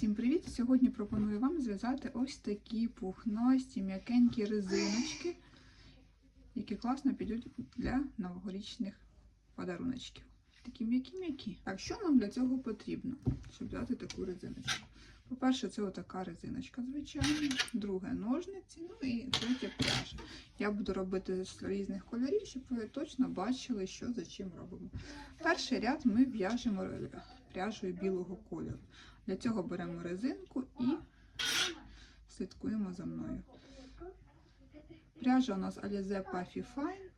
Всім привіт! Сьогодні пропоную вам зв'язати ось такі пухнасті, м'якенькі резиночки, які класно підуть для новорічних подаруночків. Такі м'які-м'які. Так, що нам для цього потрібно, щоб взяти таку резиночку? По-перше, це отака резиночка, звичайно. Друге ножниці, ну і третє пряжа. Я буду робити з різних кольорів, щоб ви точно бачили, що за чим робимо. Перший ряд ми в'яжемо пряжею білого кольору. Для цього беремо резинку і слідкуємо за мною. Пряжа у нас Alize Puffy Fine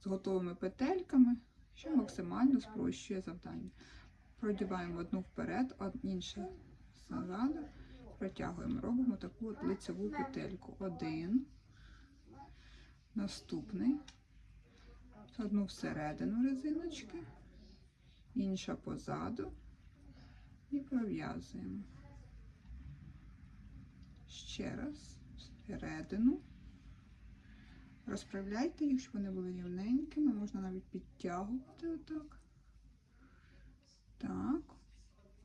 з готовими петельками, що максимально спрощує завдання. Продіваємо одну вперед, а інше ззаду, протягуємо, робимо таку от лицеву петельку. Один, наступний, одну всередину резиночки, інша позаду і пров'язуємо. Ще раз всередину. Розправляйте їх, щоб вони були рівненькими, можна навіть підтягувати отак. Так,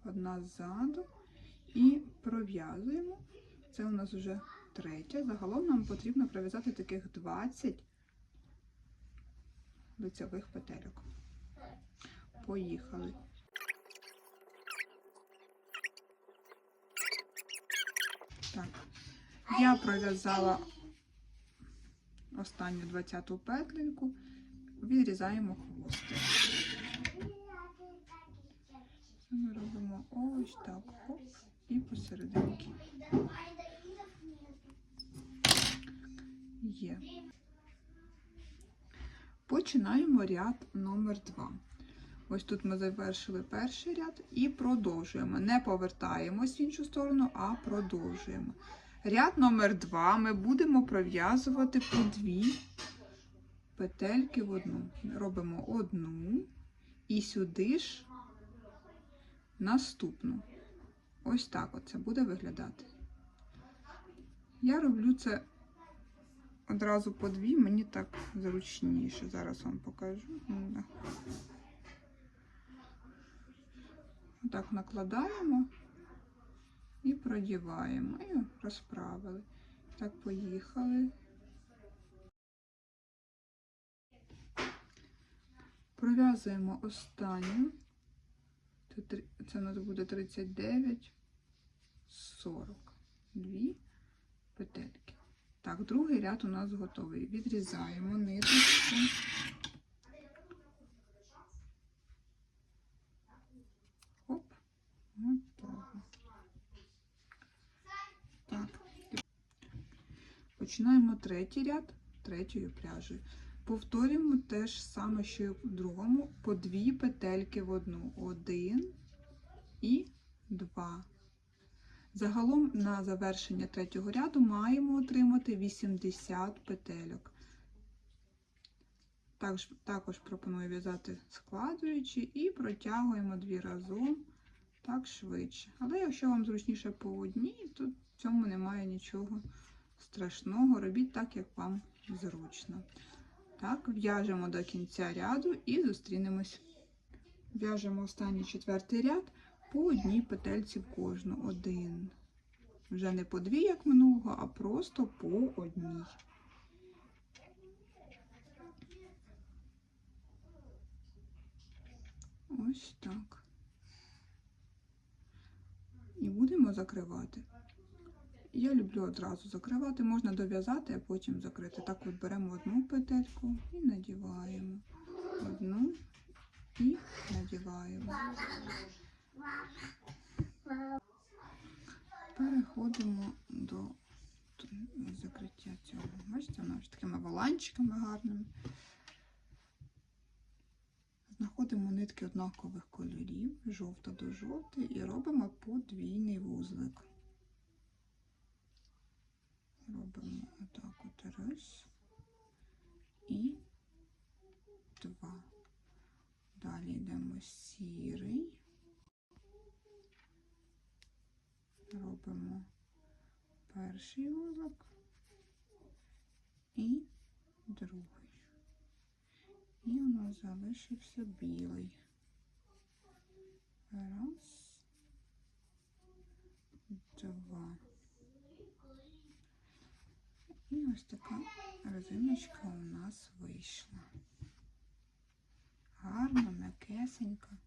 одна ззаду. І пров'язуємо. Це у нас вже третя. Загалом нам потрібно пров'язати таких 20 лицевих петельок. Поїхали. Так, я пров'язала останню 20-ту петлинку, відрізаємо хвостик. Ми робимо ось так, хоп, і посерединки. Є. Починаємо ряд номер 2. Ось тут ми завершили перший ряд і продовжуємо. Не повертаємось в іншу сторону, а продовжуємо. Ряд номер 2 ми будемо пров'язувати по дві петельки в одну. Робимо одну і сюди ж наступну. Ось так оце буде виглядати. Я роблю це одразу по дві, мені так зручніше. Зараз вам покажу. Так накладаємо і продіваємо, і розправили. Так, поїхали. Пров'язуємо останню. Це у нас буде 39, 40. Дві петельки. Так, другий ряд у нас готовий. Відрізаємо ниточку. Починаємо третій ряд третьою пряжею. Повторюємо те ж саме, що і в другому, по дві петельки в одну. Один і два. Загалом на завершення третього ряду маємо отримати 80 петельок. Також, також пропоную в'язати складуючи і протягуємо дві разом так швидше. Але якщо вам зручніше по одній, то в цьому немає нічого страшного. Робіть так, як вам зручно. Так, в'яжемо до кінця ряду і зустрінемось. В'яжемо останній четвертий ряд по одній петельці в кожну. Один. Вже не по дві, як минулого, а просто по одній. Ось так. І будемо закривати. Я люблю одразу закривати, можна дов'язати, а потім закрити. Так от беремо одну петельку і надіваємо. Одну і надіваємо. Переходимо до закриття цього. Бачите, вона ж такими воланчиками гарними. Знаходимо нитки однакових кольорів, жовта до жовтої, і робимо подвійний вузлик. Робимо отак от раз і два. Далі йдемо сірий. Робимо перший вузлик і другий. І у нас залишився білий. Раз. два. І ось така резиночка у нас вийшла. Гарна, м'якесенька.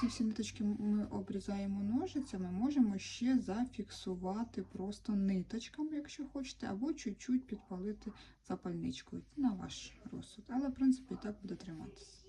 Ці всі ниточки ми обрізаємо ножицями, можемо ще зафіксувати просто ниточками, якщо хочете, або чуть-чуть підпалити запальничкою на ваш розсуд. Але, в принципі, так буде триматися.